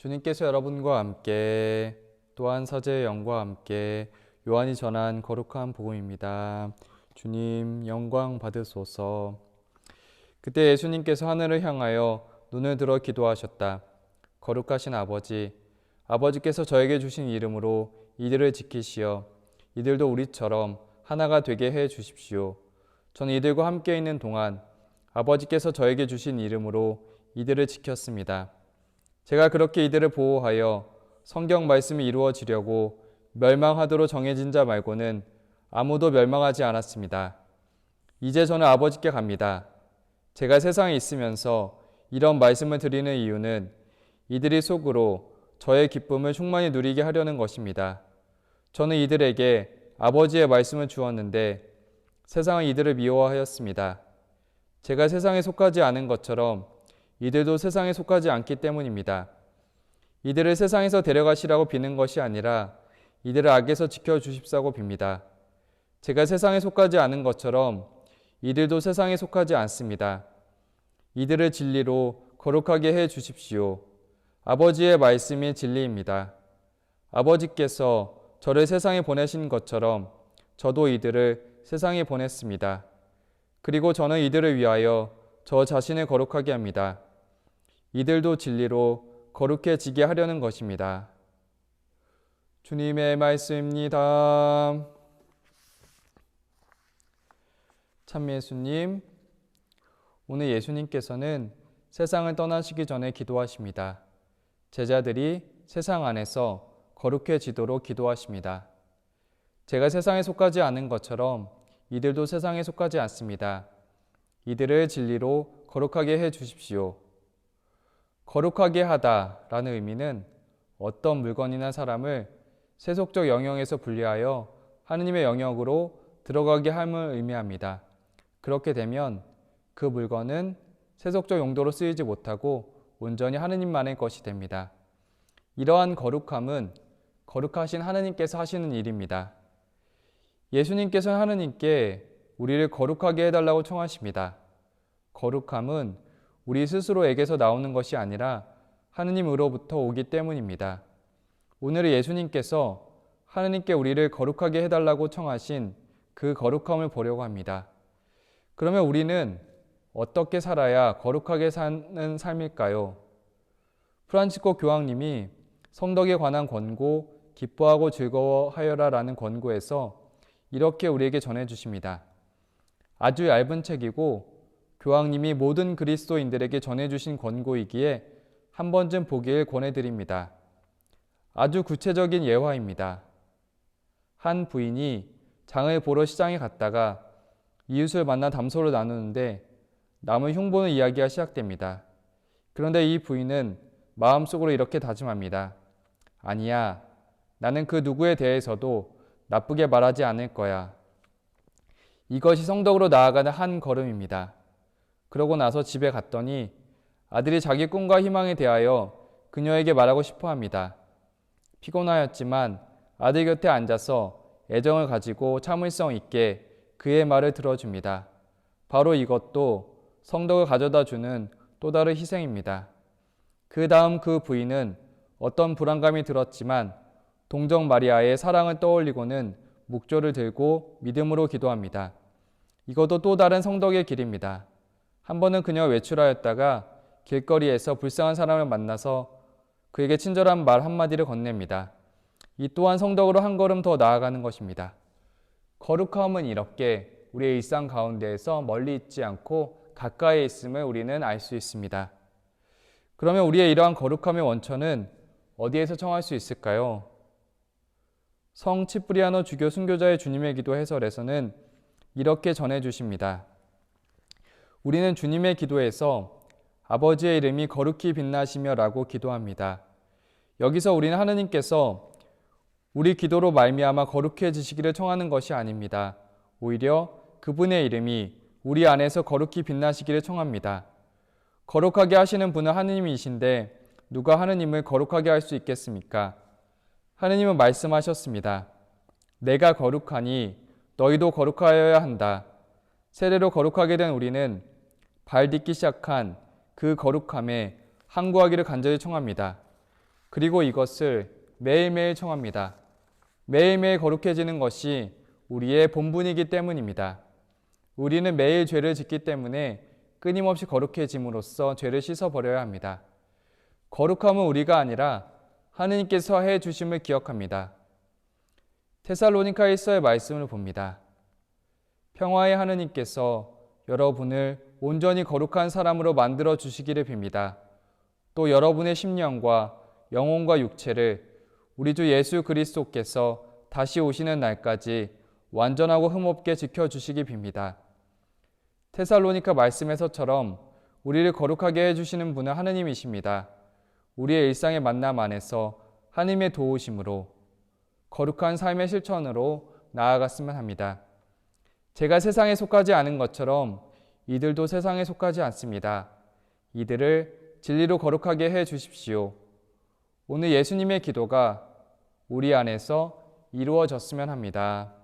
주님께서 여러분과 함께 또한 사제의 영과 함께 요한이 전한 거룩한 복음입니다. 주님 영광 받으소서. 그때 예수님께서 하늘을 향하여 눈을 들어 기도하셨다. 거룩하신 아버지, 아버지께서 저에게 주신 이름으로 이들을 지키시어 이들도 우리처럼 하나가 되게 해 주십시오. 저는 이들과 함께 있는 동안 아버지께서 저에게 주신 이름으로 이들을 지켰습니다. 제가 그렇게 이들을 보호하여 성경 말씀이 이루어지려고 멸망하도록 정해진 자 말고는 아무도 멸망하지 않았습니다. 이제 저는 아버지께 갑니다. 제가 세상에 있으면서 이런 말씀을 드리는 이유는 이들이 속으로 저의 기쁨을 충만히 누리게 하려는 것입니다. 저는 이들에게 아버지의 말씀을 주었는데 세상은 이들을 미워하였습니다. 제가 세상에 속하지 않은 것처럼 이들도 세상에 속하지 않기 때문입니다. 이들을 세상에서 데려가시라고 비는 것이 아니라 이들을 악에서 지켜주십사고 빕니다. 제가 세상에 속하지 않은 것처럼 이들도 세상에 속하지 않습니다. 이들을 진리로 거룩하게 해 주십시오. 아버지의 말씀이 진리입니다. 아버지께서 저를 세상에 보내신 것처럼 저도 이들을 세상에 보냈습니다. 그리고 저는 이들을 위하여 저 자신을 거룩하게 합니다. 이들도 진리로 거룩해지게 하려는 것입니다. 주님의 말씀입니다. 참 예수님, 오늘 예수님께서는 세상을 떠나시기 전에 기도하십니다. 제자들이 세상 안에서 거룩해지도록 기도하십니다. 제가 세상에 속하지 않은 것처럼 이들도 세상에 속하지 않습니다. 이들을 진리로 거룩하게 해 주십시오. 거룩하게 하다라는 의미는 어떤 물건이나 사람을 세속적 영역에서 분리하여 하느님의 영역으로 들어가게 함을 의미합니다. 그렇게 되면 그 물건은 세속적 용도로 쓰이지 못하고 온전히 하느님만의 것이 됩니다. 이러한 거룩함은 거룩하신 하느님께서 하시는 일입니다. 예수님께서는 하느님께 우리를 거룩하게 해달라고 청하십니다. 거룩함은 우리 스스로에게서 나오는 것이 아니라 하느님으로부터 오기 때문입니다. 오늘 예수님께서 하느님께 우리를 거룩하게 해달라고 청하신 그 거룩함을 보려고 합니다. 그러면 우리는 어떻게 살아야 거룩하게 사는 삶일까요? 프란치코 교황님이 성덕에 관한 권고, 기뻐하고 즐거워하여라 라는 권고에서 이렇게 우리에게 전해주십니다. 아주 얇은 책이고 교황님이 모든 그리스도인들에게 전해주신 권고이기에 한 번쯤 보기를 권해드립니다. 아주 구체적인 예화입니다. 한 부인이 장을 보러 시장에 갔다가 이웃을 만나 담소를 나누는데 남의 흉보는 이야기가 시작됩니다. 그런데 이 부인은 마음속으로 이렇게 다짐합니다. 아니야, 나는 그 누구에 대해서도 나쁘게 말하지 않을 거야. 이것이 성덕으로 나아가는 한 걸음입니다. 그러고 나서 집에 갔더니 아들이 자기 꿈과 희망에 대하여 그녀에게 말하고 싶어 합니다. 피곤하였지만 아들 곁에 앉아서 애정을 가지고 참을성 있게 그의 말을 들어줍니다. 바로 이것도 성덕을 가져다 주는 또 다른 희생입니다. 그 다음 그 부인은 어떤 불안감이 들었지만 동정 마리아의 사랑을 떠올리고는 묵조를 들고 믿음으로 기도합니다. 이것도 또 다른 성덕의 길입니다. 한 번은 그녀가 외출하였다가 길거리에서 불쌍한 사람을 만나서 그에게 친절한 말 한마디를 건넵니다. 이 또한 성덕으로 한 걸음 더 나아가는 것입니다. 거룩함은 이렇게 우리의 일상 가운데에서 멀리 있지 않고 가까이 있음을 우리는 알 수 있습니다. 그러면 우리의 이러한 거룩함의 원천은 어디에서 청할 수 있을까요? 성 치프리아노 주교 순교자의 주님의 기도 해설에서는 이렇게 전해 주십니다. 우리는 주님의 기도에서 아버지의 이름이 거룩히 빛나시며라고 기도합니다. 여기서 우리는 하느님께서 우리 기도로 말미암아 거룩해지시기를 청하는 것이 아닙니다. 오히려 그분의 이름이 우리 안에서 거룩히 빛나시기를 청합니다. 거룩하게 하시는 분은 하느님이신데 누가 하느님을 거룩하게 할 수 있겠습니까? 하느님은 말씀하셨습니다. 내가 거룩하니 너희도 거룩하여야 한다. 세례로 거룩하게 된 우리는 발 딛기 시작한 그 거룩함에 항구하기를 간절히 청합니다. 그리고 이것을 매일매일 청합니다. 매일매일 거룩해지는 것이 우리의 본분이기 때문입니다. 우리는 매일 죄를 짓기 때문에 끊임없이 거룩해짐으로써 죄를 씻어버려야 합니다. 거룩함은 우리가 아니라 하느님께서 해 주심을 기억합니다. 테살로니카일서의 말씀을 봅니다. 평화의 하느님께서 여러분을 온전히 거룩한 사람으로 만들어 주시기를 빕니다. 또 여러분의 심령과 영혼과 육체를 우리 주 예수 그리스도께서 다시 오시는 날까지 완전하고 흠없게 지켜 주시기 빕니다. 테살로니카 말씀에서처럼 우리를 거룩하게 해 주시는 분은 하느님이십니다. 우리의 일상의 만남 안에서 하나님의 도우심으로 거룩한 삶의 실천으로 나아갔으면 합니다. 제가 세상에 속하지 않은 것처럼 이들도 세상에 속하지 않습니다. 이들을 진리로 거룩하게 해 주십시오. 오늘 예수님의 기도가 우리 안에서 이루어졌으면 합니다.